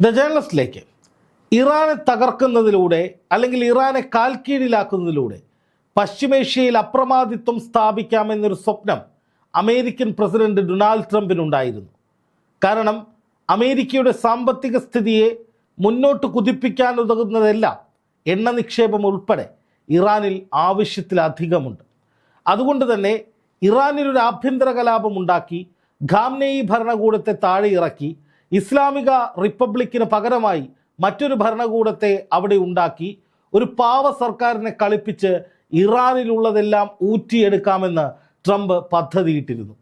The ജേർണലിസ്റ്റിലേക്ക് ഇറാനെ തകർക്കുന്നതിലൂടെ അല്ലെങ്കിൽ ഇറാനെ കാൽക്കീഴിലാക്കുന്നതിലൂടെ പശ്ചിമേഷ്യയിൽ അപ്രമാദിത്വം സ്ഥാപിക്കാമെന്നൊരു സ്വപ്നം അമേരിക്കൻ പ്രസിഡന്റ് ഡൊണാൾഡ് ട്രംപിനുണ്ടായിരുന്നു. കാരണം അമേരിക്കയുടെ സാമ്പത്തിക സ്ഥിതിയെ മുന്നോട്ട് കുതിപ്പിക്കാൻ ഉതകുന്നതെല്ലാം എണ്ണ നിക്ഷേപം ഉൾപ്പെടെ ഇറാനിൽ ആവശ്യത്തിലധികമുണ്ട്. അതുകൊണ്ട് തന്നെ ഇറാനിൽ ഒരു ആഭ്യന്തര കലാപം ഉണ്ടാക്കി ഖാംനെയി ഭരണകൂടത്തെ താഴെ ഇറക്കി ഇസ്ലാമിക റിപ്പബ്ലിക്കിന് പകരമായി മറ്റൊരു ഭരണകൂടത്തെ അവിടെ ഉണ്ടാക്കി ഒരു പാവ സർക്കാരിനെ കളിപ്പിച്ച് ഇറാനിലുള്ളതെല്ലാം ഊറ്റിയെടുക്കാമെന്ന് ട്രംപ് പദ്ധതിയിട്ടിരുന്നു.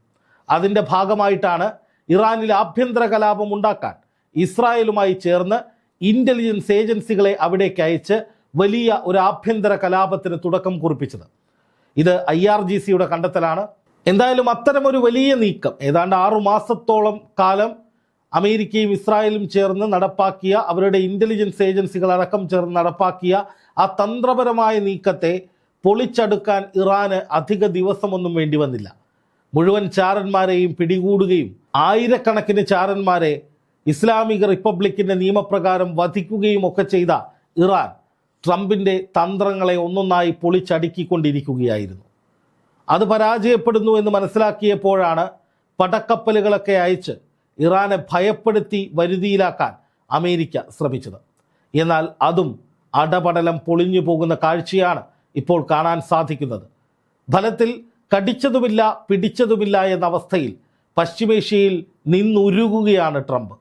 അതിന്റെ ഭാഗമായിട്ടാണ് ഇറാനിൽ ആഭ്യന്തര കലാപം ഉണ്ടാക്കാൻ ഇസ്രായേലുമായി ചേർന്ന് ഇന്റലിജൻസ് ഏജൻസികളെ അവിടേക്ക് അയച്ച് വലിയ ഒരു ആഭ്യന്തര കലാപത്തിന് തുടക്കം കുറിപ്പിച്ചത്. ഇത് ഐ ആർ ജി സിയുടെ കണ്ടെത്തലാണ്. എന്തായാലും അത്തരമൊരു വലിയ നീക്കം ഏതാണ്ട് ആറു മാസത്തോളം കാലം അമേരിക്കയും ഇസ്രായേലും ചേർന്ന് നടപ്പാക്കിയ അവരുടെ ഇന്റലിജൻസ് ഏജൻസികൾ അടക്കം ചേർന്ന് നടപ്പാക്കിയ ആ തന്ത്രപരമായ നീക്കത്തെ പൊളിച്ചടുക്കാൻ ഇറാന് അധിക ദിവസമൊന്നും വേണ്ടി വന്നില്ല. മുഴുവൻ ചാരന്മാരെയും പിടികൂടുകയും ആയിരക്കണക്കിന് ചാരന്മാരെ ഇസ്ലാമിക റിപ്പബ്ലിക്കിന്റെ നിയമപ്രകാരം വധിക്കുകയും ഒക്കെ ചെയ്ത ഇറാൻ ട്രംപിന്റെ തന്ത്രങ്ങളെ ഒന്നൊന്നായി പൊളിച്ചടുക്കിക്കൊണ്ടിരിക്കുകയായിരുന്നു. അത് പരാജയപ്പെടുന്നു എന്ന് മനസ്സിലാക്കിയപ്പോഴാണ് പടക്കപ്പലുകളൊക്കെ അയച്ച് ഇറാനെ ഭയപ്പെടുത്തി വരുതിയിലാക്കാൻ അമേരിക്ക ശ്രമിച്ചത്. എന്നാൽ അതും അടപടലം പൊളിഞ്ഞു പോകുന്ന കാഴ്ചയാണ് ഇപ്പോൾ കാണാൻ സാധിക്കുന്നത്. ഫലത്തിൽ കടിച്ചതുമില്ല പിടിച്ചതുമില്ല എന്ന അവസ്ഥയിൽ പശ്ചിമേഷ്യയിൽ നിന്നുരുകുകയാണ് ട്രംപ്.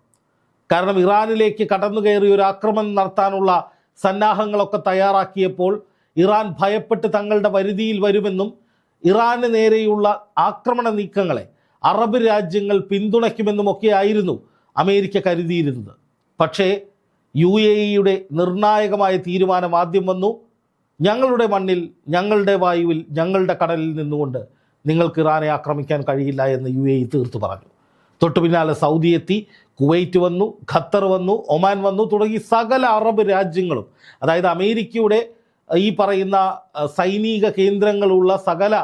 കാരണം ഇറാനിലേക്ക് കടന്നു കയറി ഒരു ആക്രമണം നടത്താനുള്ള സന്നാഹങ്ങളൊക്കെ തയ്യാറാക്കിയപ്പോൾ ഇറാൻ ഭയപ്പെട്ട് തങ്ങളുടെ വരുതിയിൽ വരുമെന്നും ഇറാന് നേരെയുള്ള ആക്രമണ നീക്കങ്ങളെ അറബ് രാജ്യങ്ങൾ പിന്തുണയ്ക്കുമെന്നുമൊക്കെ ആയിരുന്നു അമേരിക്ക കരുതിയിരുന്നത്. പക്ഷേ യു എ ഇയുടെ നിർണായകമായ തീരുമാനം ആദ്യം വന്നു. ഞങ്ങളുടെ മണ്ണിൽ ഞങ്ങളുടെ വായുവിൽ ഞങ്ങളുടെ കടലിൽ നിന്നുകൊണ്ട് നിങ്ങൾക്ക് ഇറാനെ ആക്രമിക്കാൻ കഴിയില്ല എന്ന് യു എ ഇ തീർത്തു പറഞ്ഞു. തൊട്ടു പിന്നാലെ സൗദി എത്തി കുവൈറ്റ് വന്നു ഖത്തർ വന്നു ഒമാൻ വന്നു തുടങ്ങി സകല അറബ് രാജ്യങ്ങളും. അതായത് അമേരിക്കയുടെ ഈ പറയുന്ന സൈനിക കേന്ദ്രങ്ങളുള്ള സകല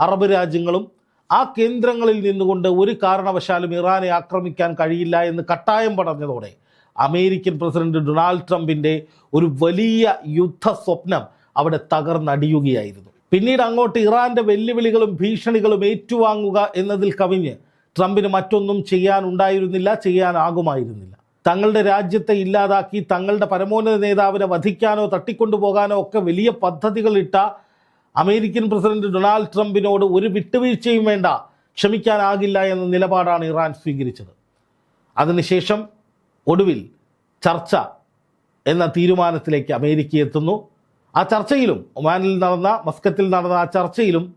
അറബ് രാജ്യങ്ങളും ആ കേന്ദ്രങ്ങളിൽ നിന്നുകൊണ്ട് ഒരു കാരണവശാലും ഇറാനെ ആക്രമിക്കാൻ കഴിയില്ല എന്ന് കട്ടായം പറഞ്ഞതോടെ അമേരിക്കൻ പ്രസിഡന്റ് ഡൊണാൾഡ് ട്രംപിന്റെ ഒരു വലിയ യുദ്ധ സ്വപ്നം അവിടെ തകർന്നടിയുകയായിരുന്നു. പിന്നീട് അങ്ങോട്ട് ഇറാന്റെ വെല്ലുവിളികളും ഭീഷണികളും ഏറ്റുവാങ്ങുക എന്നതിൽ കവിഞ്ഞ് ട്രംപിന് മറ്റൊന്നും ചെയ്യാനുണ്ടായിരുന്നില്ല ചെയ്യാനാകുമായിരുന്നില്ല. തങ്ങളുടെ രാജ്യത്തെ ഇല്ലാതാക്കി തങ്ങളുടെ പരമോന്നത നേതാവിനെ വധിക്കാനോ തട്ടിക്കൊണ്ടുപോകാനോ ഒക്കെ വലിയ പദ്ധതികളിട്ട അമേരിക്കൻ പ്രസിഡന്റ് ഡൊണാൾഡ് ട്രംപിനോട് ഒരു വിട്ടുവീഴ്ചയും വേണ്ട ക്ഷമിക്കാനാകില്ല എന്ന നിലപാടാണ് ഇറാൻ സ്വീകരിച്ചത്. അതിനുശേഷം ഒടുവിൽ ചർച്ച എന്ന തീരുമാനത്തിലേക്ക് അമേരിക്ക എത്തുന്നു. ആ ചർച്ചയിലും ഒമാനിൽ നടന്ന മസ്കത്തിൽ നടന്ന ആ ചർച്ചയിലും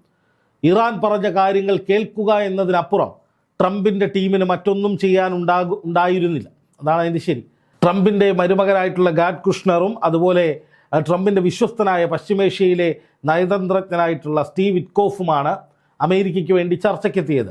ഇറാൻ പറഞ്ഞ കാര്യങ്ങൾ കേൾക്കുക എന്നതിനപ്പുറം ട്രംപിന്റെ ടീമിന് മറ്റൊന്നും ചെയ്യാൻ ഉണ്ടാകു ഉണ്ടായിരുന്നില്ല. അതാണ് അതിന്റെ ശരി. ട്രംപിന്റെ മരുമകനായിട്ടുള്ള ഗാഡ് കുഷ്ണറും അതുപോലെ ട്രംപിന്റെ വിശ്വസ്തനായ പശ്ചിമേഷ്യയിലെ നയതന്ത്രജ്ഞനായിട്ടുള്ള സ്റ്റീവ് വിറ്റ്കോഫുമാണ് അമേരിക്കയ്ക്ക് വേണ്ടി ചർച്ചയ്ക്കെത്തിയത്.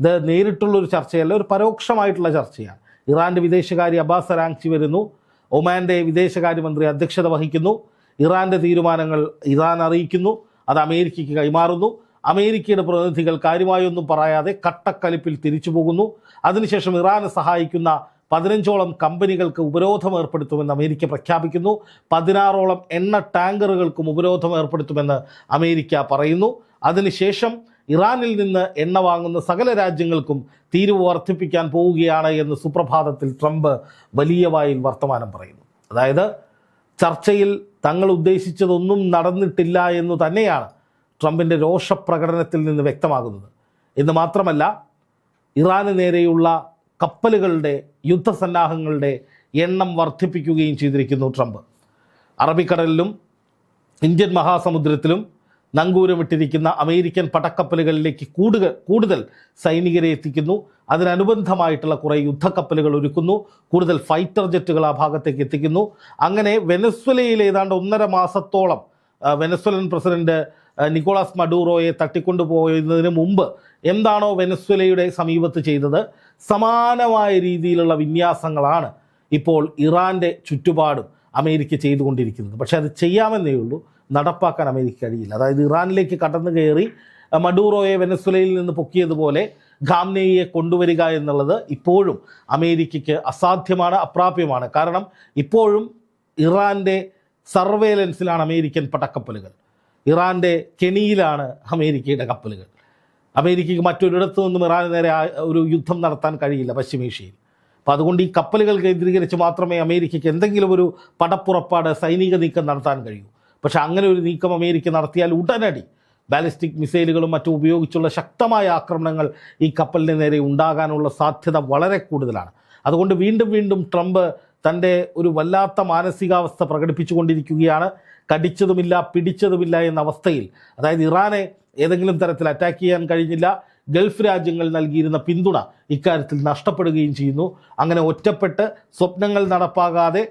ഇത് നേരിട്ടുള്ളൊരു ചർച്ചയല്ല ഒരു പരോക്ഷമായിട്ടുള്ള ചർച്ചയാണ്. ഇറാന്റെ വിദേശകാര്യ അബ്ബാസ് റാങ്ചി വരുന്നു. ഒമാന്റെ വിദേശകാര്യമന്ത്രി അധ്യക്ഷത വഹിക്കുന്നു. ഇറാന്റെ തീരുമാനങ്ങൾ ഇറാൻ അറിയിക്കുന്നു. അത് അമേരിക്കയ്ക്ക് കൈമാറുന്നു. അമേരിക്കയുടെ പ്രതിനിധികൾ കാര്യമായൊന്നും പറയാതെ കട്ടക്കലിപ്പിൽ തിരിച്ചു പോകുന്നു അതിനുശേഷം ഇറാനെ സഹായിക്കുന്ന പതിനഞ്ചോളം കമ്പനികൾക്ക് ഉപരോധം ഏർപ്പെടുത്തുമെന്ന് അമേരിക്ക പ്രഖ്യാപിക്കുന്നു. പതിനാറോളം എണ്ണ ടാങ്കറുകൾക്കും ഉപരോധം ഏർപ്പെടുത്തുമെന്ന് അമേരിക്ക പറയുന്നു. അതിനുശേഷം ഇറാനിൽ നിന്ന് എണ്ണ വാങ്ങുന്ന സകല രാജ്യങ്ങൾക്കും തീരുവ വർദ്ധിപ്പിക്കാൻ പോവുകയാണ് എന്ന് സുപ്രഭാതത്തിൽ ട്രംപ് വലിയ വായിൽ വർത്തമാനം പറയുന്നു. അതായത് ചർച്ചയിൽ തങ്ങൾ ഉദ്ദേശിച്ചതൊന്നും നടന്നിട്ടില്ല എന്ന് തന്നെയാണ് ട്രംപിന്റെ രോഷപ്രകടനത്തിൽ നിന്ന് വ്യക്തമാകുന്നത്. എന്ന് മാത്രമല്ല ഇറാന് നേരെയുള്ള കപ്പലുകളുടെ യുദ്ധസന്നാഹങ്ങളുടെ എണ്ണം വർദ്ധിപ്പിക്കുകയും ചെയ്തിരിക്കുന്നു ട്രംപ്. അറബിക്കടലിലും ഇന്ത്യൻ മഹാസമുദ്രത്തിലും നങ്കൂരമിട്ടിരിക്കുന്ന അമേരിക്കൻ പടക്കപ്പലുകളിലേക്ക് കൂടുതൽ കൂടുതൽ സൈനികരെ എത്തിക്കുന്നു. അതിനനുബന്ധമായിട്ടുള്ള കുറേ യുദ്ധക്കപ്പലുകൾ ഒരുക്കുന്നു. കൂടുതൽ ഫൈറ്റർ ജെറ്റുകൾ ആ ഭാഗത്തേക്ക് എത്തിക്കുന്നു. അങ്ങനെ വെനസ്വലയിൽ ഏതാണ്ട് ഒന്നര മാസത്തോളം വെനസ്വലൻ പ്രസിഡന്റ് നിക്കോളാസ് മഡൂറോയെ തട്ടിക്കൊണ്ടുപോയതിനു മുമ്പ് എന്താണോ വെനസ്വലയുടെ സമീപത്ത് ചെയ്തത്. സമാനമായ രീതിയിലുള്ള വിന്യാസങ്ങളാണ് ഇപ്പോൾ ഇറാന്റെ ചുറ്റുപാടും അമേരിക്ക ചെയ്തുകൊണ്ടിരിക്കുന്നത്. പക്ഷേ അത് ചെയ്യാമെന്നേ ഉള്ളൂ. നടപ്പാക്കാൻ അമേരിക്ക കഴിയില്ല. അതായത് ഇറാനിലേക്ക് കടന്നു കയറി മഡൂറോയെ വെനസ്വലയിൽ നിന്ന് പൊക്കിയതുപോലെ ഖാംനെയെ കൊണ്ടുവരിക എന്നുള്ളത് ഇപ്പോഴും അമേരിക്കയ്ക്ക് അസാധ്യമാണ് അപ്രാപ്യമാണ്. കാരണം ഇപ്പോഴും ഇറാന്റെ സർവേലൻസിലാണ് അമേരിക്കൻ പടക്കപ്പലുകൾ. ഇറാന്റെ കെണിയിലാണ് അമേരിക്കയുടെ കപ്പലുകൾ. അമേരിക്കയ്ക്ക് മറ്റൊരിടത്തു നിന്നും ഇറാന് നേരെ ഒരു യുദ്ധം നടത്താൻ കഴിയില്ല പശ്ചിമേഷ്യയിൽ. അപ്പോൾ അതുകൊണ്ട് ഈ കപ്പലുകൾ കേന്ദ്രീകരിച്ച് മാത്രമേ അമേരിക്കയ്ക്ക് എന്തെങ്കിലും ഒരു പടപ്പുറപ്പാട് സൈനിക നീക്കം നടത്താൻ കഴിയൂ. പക്ഷെ അങ്ങനെ ഒരു നീക്കം അമേരിക്ക നടത്തിയാൽ ഉടനടി ബാലിസ്റ്റിക് മിസൈലുകളും മറ്റും ഉപയോഗിച്ചുള്ള ശക്തമായ ആക്രമണങ്ങൾ ഈ കപ്പലിന് നേരെ ഉണ്ടാകാനുള്ള സാധ്യത വളരെ കൂടുതലാണ്. അതുകൊണ്ട് വീണ്ടും വീണ്ടും ട്രംപ് തന്റെ ഒരു വല്ലാത്ത മാനസികാവസ്ഥ പ്രകടിപ്പിച്ചുകൊണ്ടിരിക്കുകയാണ്. കടിച്ചതുമില്ല പിടിച്ചതുമില്ല എന്ന അവസ്ഥയിൽ അതായത് ഇറാനെ ഏതെങ്കിലും തരത്തിൽ അറ്റാക്ക് ചെയ്യാൻ കഴിഞ്ഞില്ല. ഗൾഫ് രാജ്യങ്ങൾ നൽകിയിരുന്ന പിന്തുണ ഇക്കാര്യത്തിൽ നഷ്ടപ്പെടുകയും ചെയ്യുന്നു. അങ്ങനെ ഒറ്റപ്പെട്ട് സ്വപ്നങ്ങൾ നടപ്പാകാതെ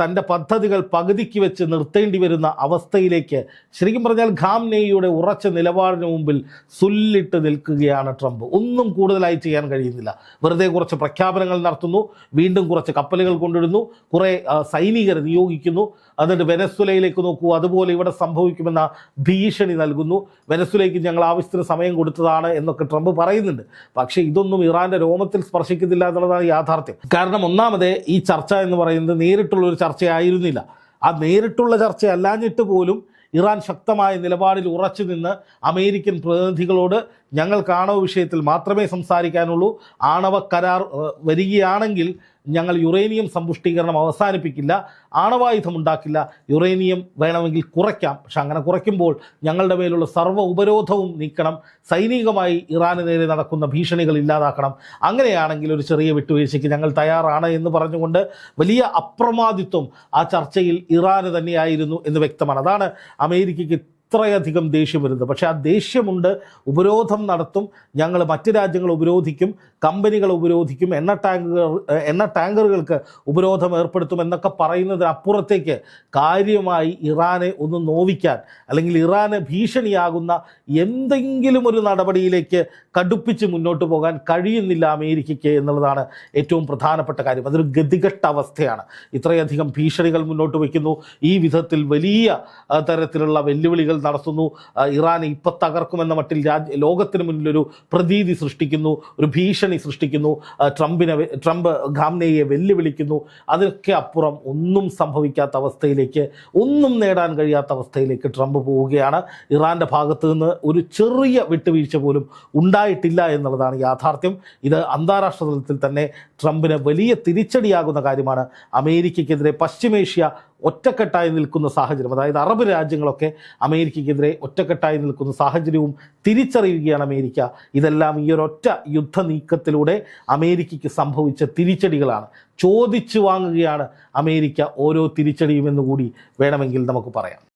തന്റെ പദ്ധതികൾ പകുതിക്ക് വെച്ച് നിർത്തേണ്ടി വരുന്ന അവസ്ഥയിലേക്ക് ശരിക്കും പറഞ്ഞാൽ ഖാംനെയുടെ ഉറച്ച നിലപാടിന് മുമ്പിൽ സുല്ലിട്ട് നിൽക്കുകയാണ് ട്രംപ്. ഒന്നും കൂടുതലായി ചെയ്യാൻ കഴിയുന്നില്ല. വെറുതെ കുറച്ച് പ്രഖ്യാപനങ്ങൾ നടത്തുന്നു വീണ്ടും കുറച്ച് കപ്പലുകൾ കൊണ്ടിടുന്നു കുറേ സൈനികരെ നിയോഗിക്കുന്നു എന്നിട്ട് വെനസ്വലയിലേക്ക് നോക്കൂ അതുപോലെ ഇവിടെ സംഭവിക്കുമെന്ന ഭീഷണി നൽകുന്നു. വെനസ്വലയ്ക്ക് ഞങ്ങൾ ആവശ്യത്തിന് സമയം കൊടുത്തതാണ് എന്നൊക്കെ ട്രംപ് പറയുന്നുണ്ട്. പക്ഷേ ഇതൊന്നും ഇറാന്റെ രോമത്തിൽ സ്പർശിക്കുന്നില്ല എന്നുള്ളതാണ് യാഥാർത്ഥ്യം. കാരണം ഒന്നാമത് ഈ ചർച്ച എന്ന് പറയുന്നത് നേരിട്ടുള്ള ഒരു ചർച്ചയായിരുന്നില്ല. ആ നേരിട്ടുള്ള ചർച്ച അല്ലാഞ്ഞിട്ട് പോലും ഇറാൻ ശക്തമായ നിലപാടിൽ ഉറച്ചു നിന്ന് അമേരിക്കൻ പ്രതിനിധികളോട് ഞങ്ങൾക്ക് ആണവ വിഷയത്തിൽ മാത്രമേ സംസാരിക്കാനുള്ളൂ. ആണവ കരാർ വരികയാണെങ്കിൽ ഞങ്ങൾ യുറേനിയം സമ്പുഷ്ടീകരണം അവസാനിപ്പിക്കില്ല ആണവായുധം ഉണ്ടാക്കില്ല യുറേനിയം വേണമെങ്കിൽ കുറയ്ക്കാം പക്ഷെ അങ്ങനെ കുറയ്ക്കുമ്പോൾ ഞങ്ങളുടെ മേലുള്ള സർവ ഉപരോധവും നീക്കണം. സൈനികമായി ഇറാന് നേരെ നടക്കുന്ന ഭീഷണികൾ ഇല്ലാതാക്കണം. അങ്ങനെയാണെങ്കിൽ ഒരു ചെറിയ വിട്ടുവീഴ്ചയ്ക്ക് ഞങ്ങൾ തയ്യാറാണ് എന്ന് പറഞ്ഞുകൊണ്ട് വലിയ അപ്രമാദിത്വം ആ ചർച്ചയിൽ ഇറാന് തന്നെയായിരുന്നു എന്ന് വ്യക്തമാണ്. അതാണ് അമേരിക്കയ്ക്ക് ഇത്രയധികം ദേഷ്യം വരുന്നത്. പക്ഷേ ആ ദേഷ്യമുണ്ട് ഉപരോധം നടത്തും ഞങ്ങൾ മറ്റ് രാജ്യങ്ങൾ ഉപരോധിക്കും കമ്പനികൾ ഉപരോധിക്കും എണ്ണ ടാങ്കുകൾ എണ്ണ ടാങ്കറുകൾക്ക് ഉപരോധം ഏർപ്പെടുത്തും എന്നൊക്കെ പറയുന്നതിനപ്പുറത്തേക്ക് കാര്യമായി ഇറാനെ ഒന്ന് നോവിക്കാൻ അല്ലെങ്കിൽ ഇറാന് ഭീഷണിയാകുന്ന എന്തെങ്കിലും ഒരു നടപടിയിലേക്ക് കടുപ്പിച്ച് മുന്നോട്ട് പോകാൻ കഴിയുന്നില്ല അമേരിക്കയ്ക്ക് എന്നുള്ളതാണ് ഏറ്റവും പ്രധാനപ്പെട്ട കാര്യം. അതൊരു ഗതികെട്ട അവസ്ഥയാണ് ഇത്രയധികം ഭീഷണികൾ മുന്നോട്ട് വയ്ക്കുന്നു. ഈ വിധത്തിൽ വലിയ തരത്തിലുള്ള വെല്ലുവിളികൾ നടത്തുന്നു. ഇറാനെ ഇപ്പം തകർക്കുമെന്ന മട്ടിൽ രാജ്യ ലോകത്തിന് മുന്നിലൊരു പ്രതീതി സൃഷ്ടിക്കുന്നു ഒരു ഭീഷണി സൃഷ്ടിക്കുന്നു. ട്രംപിനെ ട്രംപ് ഖാംനെയെ വെല്ലുവിളിക്കുന്നു. അതിനൊക്കെ അപ്പുറം ഒന്നും സംഭവിക്കാത്ത അവസ്ഥയിലേക്ക് ഒന്നും നേടാൻ കഴിയാത്ത അവസ്ഥയിലേക്ക് ട്രംപ് പോവുകയാണ്. ഇറാന്റെ ഭാഗത്ത് നിന്ന് ഒരു ചെറിയ വിട്ടുവീഴ്ച പോലും ഉണ്ടായിട്ടില്ല എന്നുള്ളതാണ് യാഥാർത്ഥ്യം. ഇത് അന്താരാഷ്ട്ര തലത്തിൽ തന്നെ ട്രംപിന് വലിയ തിരിച്ചടിയാകുന്ന കാര്യമാണ് അമേരിക്കയ്ക്കെതിരെ പശ്ചിമേഷ്യ ഒറ്റക്കെട്ടായി നിൽക്കുന്ന സാഹചര്യം. അതായത് അറബ് രാജ്യങ്ങളൊക്കെ അമേരിക്കയ്ക്കെതിരെ ഒറ്റക്കെട്ടായി നിൽക്കുന്ന സാഹചര്യവും തിരിച്ചറിയുകയാണ് അമേരിക്ക. ഇതെല്ലാം ഈ ഒരൊറ്റ യുദ്ധ നീക്കത്തിലൂടെ അമേരിക്കയ്ക്ക് സംഭവിച്ച തിരിച്ചടികളാണ്. ചോദിച്ചു വാങ്ങുകയാണ് അമേരിക്ക ഓരോ തിരിച്ചടിയുമെന്ന് കൂടി വേണമെങ്കിൽ നമുക്ക് പറയാം.